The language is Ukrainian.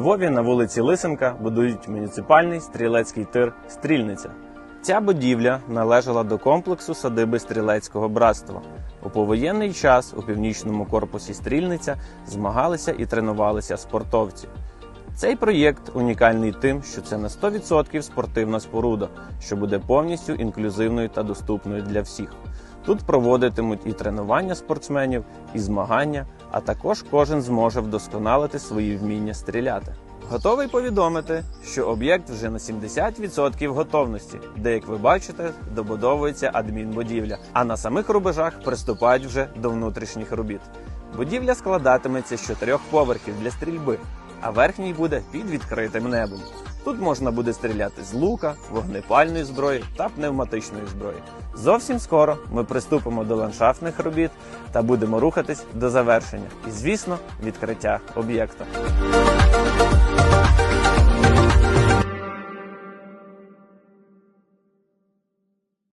Львові на вулиці Лисенка будують муніципальний стрілецький тир Стрільниця. Ця будівля належала до комплексу садиби стрілецького братства. У повоєнний час у північному корпусі Стрільниця змагалися і тренувалися спортовці. Цей проєкт унікальний тим, що це на 100% спортивна споруда, що буде повністю інклюзивною та доступною для всіх. Тут проводитимуть і тренування спортсменів, і змагання, а також кожен зможе вдосконалити свої вміння стріляти. Готовий повідомити, що об'єкт вже на 70% готовності, де, як ви бачите, добудовується адмінбудівля, а на самих рубежах приступають вже до внутрішніх робіт. Будівля складатиметься з чотирьох поверхів для стрільби, а верхній буде під відкритим небом. Тут можна буде стріляти з лука, вогнепальної зброї та пневматичної зброї. Зовсім скоро ми приступимо до ландшафтних робіт та будемо рухатись до завершення і, звісно, відкриття об'єкта.